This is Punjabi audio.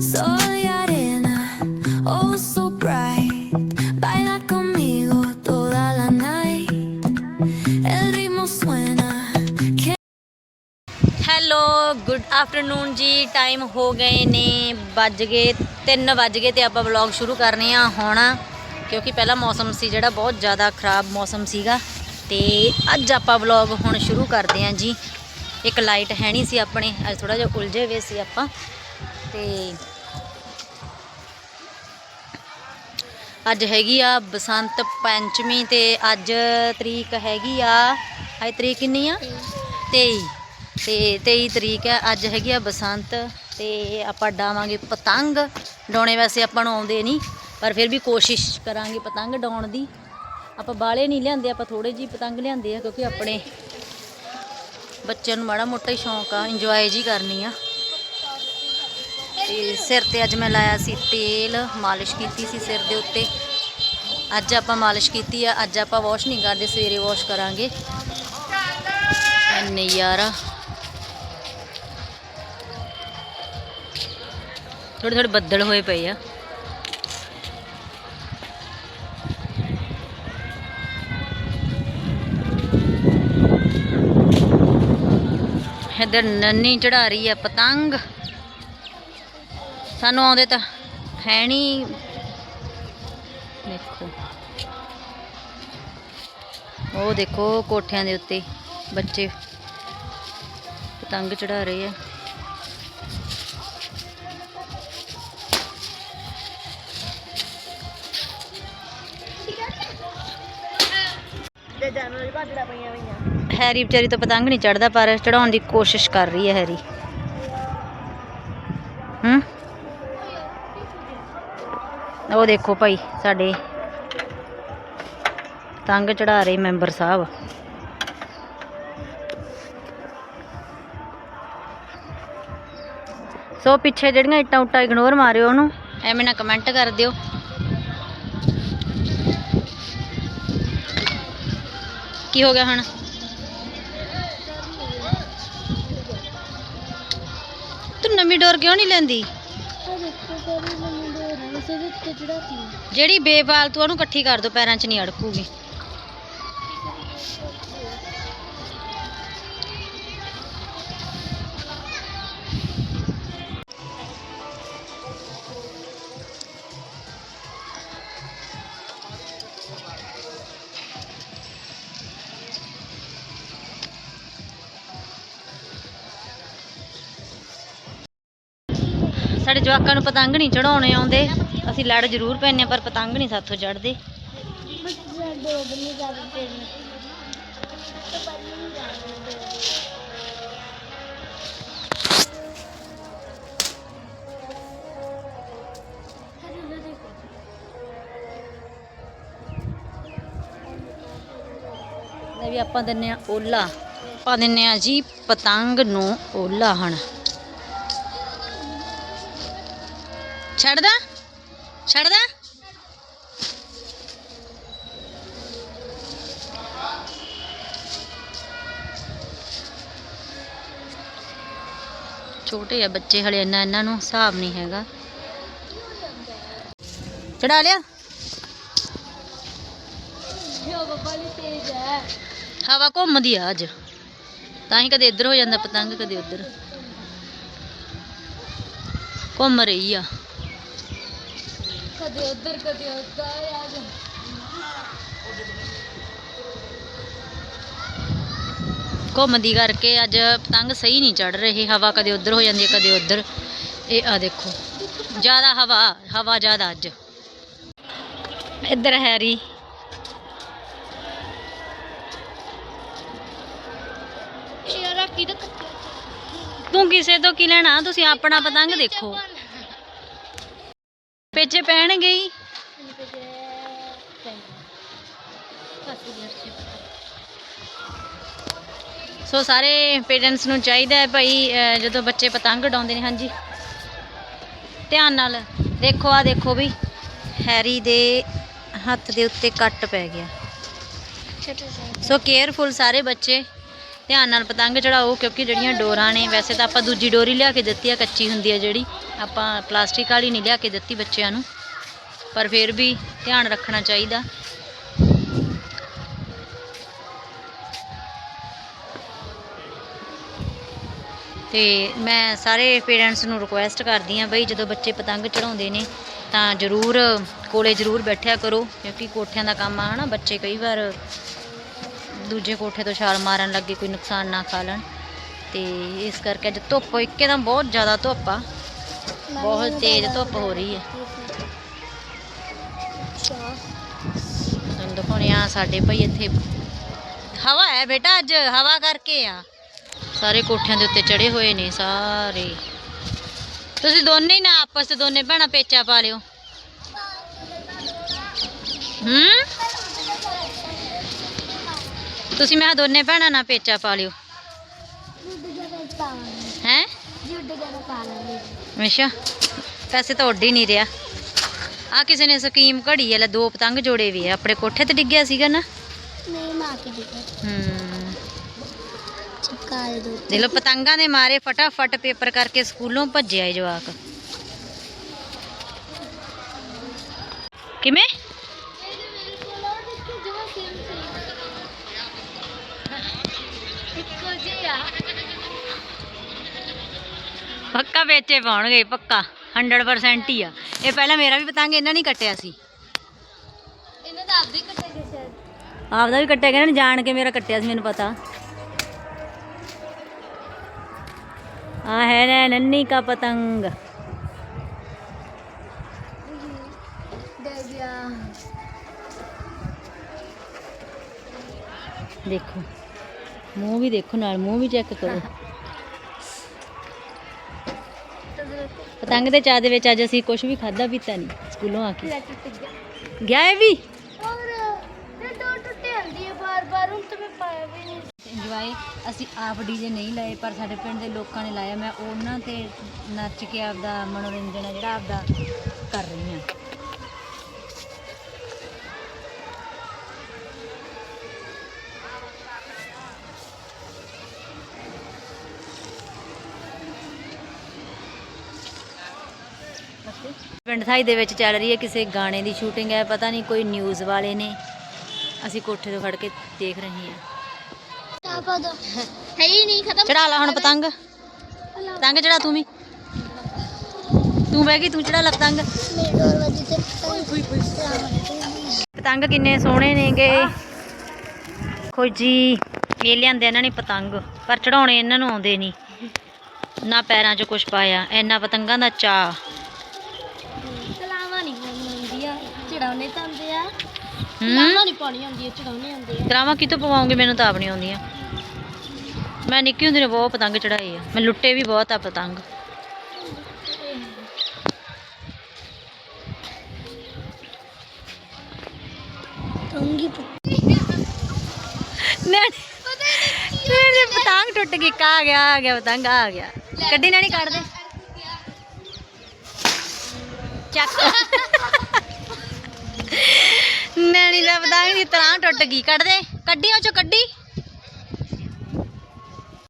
Soy arena, oh so bright. Baila conmigo toda la night. El ritmo suena. Hello good afternoon ਜੀ ਟਾਈਮ ਹੋ ਗਏ ਨੇ ਵੱਜ ਗਏ 3 ਵੱਜ ਗਏ ਤੇ ਆਪਾਂ ਵਲੌਗ ਸ਼ੁਰੂ ਕਰਨੇ ਆ ਹੁਣ ਕਿਉਂਕਿ ਪਹਿਲਾਂ ਮੌਸਮ ਸੀ ਜਿਹੜਾ ਬਹੁਤ ਜ਼ਿਆਦਾ ਖਰਾਬ ਮੌਸਮ ਸੀਗਾ ਤੇ ਅੱਜ ਆਪਾਂ ਵਲੌਗ ਹੁਣ ਸ਼ੁਰੂ ਕਰਦੇ ਆ ਜੀ। ਇੱਕ ਲਾਈਟ ਹੈ ਨਹੀਂ ਸੀ ਆਪਣੇ, ਅੱਜ ਥੋੜਾ ਜਿਹਾ ਉਲਝੇ ਹੋਏ ਸੀ ਆਪਾਂ। ਤੇ ਅੱਜ ਹੈਗੀ ਆ ਬਸੰਤ ਪੰਚਮੀ ਤੇ ਅੱਜ ਤਰੀਕ ਹੈਗੀ ਆ, ਅੱਜ ਤਰੀਕ ਕਿੰਨੀ ਆ? 23 ਤੇ 23 ਤਰੀਕ ਆ, ਅੱਜ ਹੈਗੀ ਆ ਬਸੰਤ। ਤੇ ਆਪਾਂ ਡਾਵਾਂਗੇ ਪਤੰਗ। ਡਾਉਣੇ ਵੈਸੇ ਆਪਾਂ ਨੂੰ ਆਉਂਦੇ ਨਹੀਂ, ਪਰ ਫਿਰ ਵੀ ਕੋਸ਼ਿਸ਼ ਕਰਾਂਗੇ ਪਤੰਗ ਡਾਉਣ ਦੀ। ਆਪਾਂ ਬਾਲੇ ਨਹੀਂ ਲਿਆਂਦੇ, ਆਪਾਂ ਥੋੜੇ ਜੀ ਪਤੰਗ ਲਿਆਂਦੇ ਆ ਕਿਉਂਕਿ ਆਪਣੇ ਬੱਚਿਆਂ ਨੂੰ ਮਾੜਾ ਮੋਟਾ ਹੀ ਸ਼ੌਂਕ ਆ ਇੰਜੋਏ ਜੀ ਕਰਨੀ ਆ। ਤੇ ਸਿਰ ਤੇ ਅੱਜ ਮੈਂ ਲਾਇਆ ਸੀ ਤੇਲ, ਮਾਲਿਸ਼ ਕੀਤੀ ਸੀ ਸਿਰ ਦੇ ਉੱਤੇ। ਅੱਜ ਆਪਾਂ ਮਾਲਿਸ਼ ਕੀਤੀ ਆ, ਅੱਜ ਆਪਾਂ ਵਾਸ਼ ਨਹੀਂ ਕਰਦੇ, ਸਵੇਰੇ ਵਾਸ਼ ਕਰਾਂਗੇ। ਐਨੇ ਯਾਰਾ। ਥੋੜੇ ਥੋੜੇ ਬੱਦਲ ਹੋਏ ਪਏ ਆ। ਇੱਧਰ ਨੰਨੀ ਚੜਾ ਰਹੀ ਹੈ ਪਤੰਗ। ਸਾਨੂੰ ਆਉਂਦੇ ਤਾਂ ਹੈ ਨਹੀਂ ਦੇਖੋ। ਉਹ ਦੇਖੋ ਕੋਠਿਆਂ ਦੇ ਉੱਤੇ ਬੱਚੇ ਪਤੰਗ ਚੜਾ ਰਹੇ ਆ। ਹੈਰੀ ਵਿਚਾਰੀ ਤਾਂ ਪਤੰਗ ਨਹੀਂ ਚੜਦਾ ਪਰ ਚੜਾਉਣ ਦੀ ਕੋਸ਼ਿਸ਼ ਕਰ ਰਹੀ ਹੈ ਹੈਰੀ। ਹੂੰ? ਉਹ ਦੇਖੋ ਭਾਈ, ਸਾਡੇ ਪਤੰਗ ਚੜਾ ਰਹੇ ਮੈਂਬਰ ਸਾਹਿਬ। ਸੋ ਪਿੱਛੇ ਜਿਹੜੀਆਂ ਇੱਟਾਂ ਉੱਟਾਂ ਇਗਨੋਰ ਮਾਰਿਓ ਉਹਨੂੰ, ਐਵੇਂ ਨਾ ਕਮੈਂਟ ਕਰ ਦਿਓ। ਕੀ ਹੋ ਗਿਆ ਹੁਣ? ਨਵੀਂ ਡੋਰ ਕਿਉਂ ਨਹੀਂ ਲੈਂਦੀ? ਜਿਹੜੀ ਬੇਫਾਲਤੂ ਉਹਨੂੰ ਇਕੱਠੀ ਕਰ ਦੋ ਪੈਰਾਂ 'ਚ ਨਹੀਂ ਅੜਕੂਗੀ। ਸਾਡੇ ਜਵਾਕਾਂ ਨੂੰ ਪਤੰਗ ਨਹੀਂ ਚੜਾਉਣੇ ਆਉਂਦੇ। ਅਸੀਂ ਲੜ ਜ਼ਰੂਰ ਪੈਂਦੇ ਹਾਂ, ਪਰ ਪਤੰਗ ਨਹੀਂ ਸਾਥੋਂ ਚੜਦੇ ਵੀ ਆਪਾਂ ਦਿੰਨੇ ਆ ਓਲਾ। ਆਪਾਂ ਦਿੰਨੇ ਆ ਜੀ ਪਤੰਗ ਨੂੰ ਓਲਾ ਹਣ ਛੱਡਦਾ? ਛੱਡਦਾ? ਛੋਟੇ ਆ ਬੱਚੇ ਹਲੇ ਇੰਨਾ ਇਹਨਾਂ ਨੂੰ ਹਿਸਾਬ ਨਹੀਂ ਹੈਗਾ। ਚੜਾ ਲਿਆ? ਹਵਾ ਘੁੰਮਦੀ ਆ ਅੱਜ। ਤਾਂ ਹੀ ਕਦੇ ਇੱਧਰ ਹੋ ਜਾਂਦਾ, ਪਤੰਗ ਕਦੇ ਉੱਧਰ। ਘੁੰਮ ਰਹੀ ਆ। ਕਦੇ ਉੱਧਰ ਕਦੇ ਉੱਧਰ ਆ ਜਾ ਘੁੰਮਦੀ ਕਰਕੇ ਅੱਜ ਪਤੰਗ ਸਹੀ ਨਹੀਂ ਚੜ ਰਹੇ ਹਵਾ ਕਦੇ ਉੱਧਰ ਹੋ ਜਾਂਦੀ ਹੈ ਕਦੇ ਉੱਧਰ ਇਹ ਆ ਦੇਖੋ ਜ਼ਿਆਦਾ ਹਵਾ ਹਵਾ ਜ਼ਿਆਦਾ ਅੱਜ ਇੱਧਰ ਹੈਰੀ ਯਾਰਾ ਕਿਹਦਾ ਤੂੰ ਕਿਸੇ ਤੋਂ ਕੀ ਲੈਣਾ ਤੁਸੀਂ ਆਪਣਾ ਪਤੰਗ ਦੇਖੋ ਪੇਚੇ ਪੈਣਗੇ ਹੀ ਸੋ ਸਾਰੇ ਪੇਰੈਂਟਸ ਨੂੰ ਚਾਹੀਦਾ ਹੈ ਭਾਈ ਜਦੋਂ ਬੱਚੇ ਪਤੰਗ ਉਡਾਉਂਦੇ ਨੇ, ਹਾਂਜੀ। ਧਿਆਨ ਨਾਲ ਦੇਖੋ ਆ ਦੇਖੋ ਵੀ, ਹੈਰੀ ਦੇ ਹੱਥ ਦੇ ਉੱਤੇ ਕੱਟ ਪੈ ਗਿਆ। ਸੋ ਕੇਅਰਫੁਲ ਸਾਰੇ ਬੱਚੇ, ਧਿਆਨ ਨਾਲ ਪਤੰਗ ਚੜਾਓ, ਕਿਉਂਕਿ ਜਿਹੜੀਆਂ ਡੋਰਾਂ ਨੇ, ਵੈਸੇ ਤਾਂ ਆਪਾਂ ਦੂਜੀ ਡੋਰੀ ਲਿਆ ਕੇ ਦਿੱਤੀ ਆ, ਕੱਚੀ ਹੁੰਦੀ ਆ ਜਿਹੜੀ। ਆਪਾਂ ਪਲਾਸਟਿਕ ਵਾਲੀ ਨਹੀਂ ਲਿਆ ਕੇ ਦਿੱਤੀ ਬੱਚਿਆਂ ਨੂੰ, ਪਰ ਫਿਰ ਵੀ ਧਿਆਨ ਰੱਖਣਾ ਚਾਹੀਦਾ। ਤੇ ਮੈਂ ਸਾਰੇ ਪੇਰੈਂਟਸ ਨੂੰ ਰਿਕੁਐਸਟ ਕਰਦੀ ਆ ਬਈ ਜਦੋਂ ਬੱਚੇ ਪਤੰਗ ਚੜਾਉਂਦੇ ਨੇ, ਤਾਂ ਜ਼ਰੂਰ ਕੋਲੇ ਜ਼ਰੂਰ ਬੈਠਿਆ ਕਰੋ, ਕਿਉਂਕਿ ਕੋਠਿਆਂ ਦਾ ਕੰਮ ਆ, ਹਨਾ, ਬੱਚੇ ਕਈ ਵਾਰ ਦੂਜੇ ਕੋਠੇ ਤੋਂ ਛਾਲ ਮਾਰਨ ਲੱਗੇ ਕੋਈ ਨੁਕਸਾਨ ਨਾ ਖਾ ਲੈਣ। ਤੇ ਇਸ ਕਰਕੇ ਅੱਜ ਧੁੱਪ ਇੱਕਦਮ ਬਹੁਤ ਜ਼ਿਆਦਾ ਧੁੱਪ ਆ। ਬਹੁਤ ਤੇਜ਼ ਧੁੱਪ ਹੋ ਰਹੀ ਹੈ। ਤੁਹਾਨੂੰ ਦਿਖਾਉਣੇ ਆ ਸਾਡੇ ਭਾਈ ਇੱਥੇ। ਹਵਾ ਹੈ ਬੇਟਾ ਅੱਜ, ਹਵਾ ਕਰਕੇ ਆ। ਸਾਰੇ ਕੋਠਿਆਂ ਦੇ ਉੱਤੇ ਚੜੇ ਹੋਏ ਨੇ ਸਾਰੇ। ਤੁਸੀਂ ਦੋਨੇ ਹੀ ਨਾ ਆਪਸ ਚ ਦੋਨੇ ਭੈਣਾਂ ਪੇਚਾ ਪਾ ਲਿਓ। ਹੂੰ? ਤੁਸੀਂ ਮੈਂ ਦੋਨੇ ਭੈਣਾਂ ਨਾਲ ਪੇਚਾ ਪਾ ਲਿਓ। ਹੈ? ਅੱਛਾ ਪੈਸੇ ਤਾਂ ਉੱਡ ਹੀ ਨਹੀਂ ਰਿਹਾ। ਆ ਕਿਸੇ ਨੇ ਸਕੀਮ ਘੜੀ ਹੈ ਲੈ ਦੋ ਪਤੰਗ ਜੋੜੇ ਵੀ ਆ ਆਪਣੇ ਕੋਠੇ ਤੇ ਡਿੱਗਿਆ ਸੀਗਾ ਨਾ? ਨਹੀਂ ਮਾਂ ਕੇ ਦੇਖੋ ਹੂੰ। ਚਿਪਕਾ ਦੇ। ਦੋ ਦੇਖ ਲਓ ਪਤੰਗਾਂ ਦੇ ਮਾਰੇ ਫਟਾਫਟ ਪੇਪਰ ਕਰਕੇ ਸਕੂਲੋਂ ਭੱਜਿਆ ਏ ਜਵਾਕ। ਕਿਵੇਂ? ਇੱਕੋ ਜਿਹਾ। ਪੱਕਾ ਵੇਚੇ ਪਾਉਣਗੇ ਪੱਕਾ 100% ਹੀ ਆ। ਇਹ ਪਹਿਲਾਂ ਮੇਰਾ ਵੀ ਪਤੰਗ ਇਹਨਾਂ ਨੇ ਕੱਟਿਆ ਸੀ। ਇਹਨਾਂ ਦਾ ਆਪਦੇ ਕੱਟੇ ਗਏ ਸ਼ਾਇਦ। ਆਪਦਾ ਵੀ ਕੱਟਿਆ ਗਿਆ ਇਹਨਾਂ ਨੇ ਜਾਣ ਕੇ ਮੇਰਾ ਕੱਟਿਆ ਸੀ ਮੈਨੂੰ ਪਤਾ। ਆ ਹੈ ਨਾ ਨੰਨੀ ਕਾ ਪਤੰਗ। ਦੇਖੋ ਮੂੰਹ ਵੀ ਦੇਖੋ ਨਾਲ ਮੂੰਹ ਵੀ ਚੈੱਕ ਕਰੋ। ਪਤੰਗ ਦੇ ਚਾਹ ਦੇ ਵਿੱਚ ਅੱਜ ਅਸੀਂ ਕੁਝ ਵੀ ਖਾਦਾ ਪੀਤਾ ਨਹੀਂ ਸਕੂਲੋਂ ਆ ਕੇ। ਗਿਆ। ਇਹ ਵੀ? ਔਰ ਇਹ ਦੋ ਟੁੱਟੇ ਹੁੰਦੀ ਹੈ ਬਾਰ ਬਾਰ ਹੁਣ ਤਾਂ ਮੈਂ ਪਾਇਆ ਵੀ ਨਹੀਂ। ਇੰਜੋਏ ਅਸੀਂ ਆਪ ਡੀਜੇ ਨਹੀਂ ਲਾਏ ਪਰ ਸਾਡੇ ਪਿੰਡ ਦੇ ਲੋਕਾਂ ਨੇ ਲਾਇਆ। ਮੈਂ ਉਹਨਾਂ ਤੇ ਨੱਚ ਕੇ ਆਪਦਾ ਮਨੋਰੰਜਨ ਹੈ ਜਿਹੜਾ ਆਪਦਾ ਕਰ ਰਹੀ ਹਾਂ। ਪਿੰਡ ਥਾਈ ਦੇ ਵਿੱਚ ਚੱਲ ਰਹੀ ਹੈ ਕਿਸੇ ਗਾਣੇ ਦੀ ਸ਼ੂਟਿੰਗ ਹੈ, ਪਤਾ ਨਹੀਂ ਕੋਈ ਨਿਊਜ਼ ਵਾਲੇ ਨੇ। ਅਸੀਂ ਕੋਠੇ ਤੋਂ ਖੜ ਕੇ ਦੇਖ ਰਹੇ ਹਾਂ। ਪਾ ਦੋ ਹੈ ਹੀ ਨਹੀਂ ਖਤਮ ਚੜਾ ਲਾ ਹੁਣ ਪਤੰਗ। ਪਤੰਗ ਚੜਾ ਤੂੰ ਵੀ। ਤੂੰ ਬਹਿ ਗਈ, ਤੂੰ ਚੜਾ ਲਾ ਪਤੰਗ। ਪਤੰਗ ਕਿੰਨੇ ਸੋਹਣੇ ਨੇਗੇ। ਖੋ ਜੀ, ਇਹ ਲਿਆਂਦੇ ਇਹਨਾਂ ਨੇ ਪਤੰਗ, ਪਰ ਚੜਾਉਣੇ ਇਹਨਾਂ ਨੂੰ ਆਉਂਦੇ ਨਹੀਂ। ਨਾ ਪੈਰਾਂ 'ਚ ਕੁਝ ਪਾਇਆ ਇੰਨਾ ਪਤੰਗਾਂ ਦਾ ਚਾਹ ਕਲਾਵਾ ਨਹੀਂ ਪਾਉਣੀ ਹੁੰਦੀ ਆ ਚੜਾਉਣੇ ਤਾਂ ਹੁੰਦੇ ਆ ਨਹੀਂ ਚੜਾਉਣੇ ਆ ਤਰਾਵਾਂ ਕਿਤੋਂ ਪਵਾਉਂਗੇ? ਮੈਨੂੰ ਤਾਂ ਆਪ ਨਹੀਂ ਆਉਂਦੀਆਂ। ਮੈਂ ਨਿੱਕੀ ਹੁੰਦੀ ਨੇ ਬਹੁਤ ਪਤੰਗ ਚੜਾਏ ਆ। ਮੈਂ ਲੁੱਟੇ ਵੀ ਬਹੁਤ ਆ ਪਤੰਗ। ਮੈਂ ਮੇਰੇ ਪਤੰਗ ਟੁੱਟ ਗਈ ਕਾ ਆ ਗਿਆ ਆ ਗਿਆ ਪਤੰਗ ਆ ਗਿਆ। ਕੱਢੀ ਨਾ ਨਹੀਂ ਕੱਢ ਦੇ ਚੱਕ। ਨੈਣੀ ਦਾ ਪਤੰਗ ਦੀ ਤਰ੍ਹਾਂ ਟੁੱਟ ਗਈ ਕੱਢ ਦੇ। ਕੱਢੀ ਉਹ ਚੋਂ ਕੱਢੀ।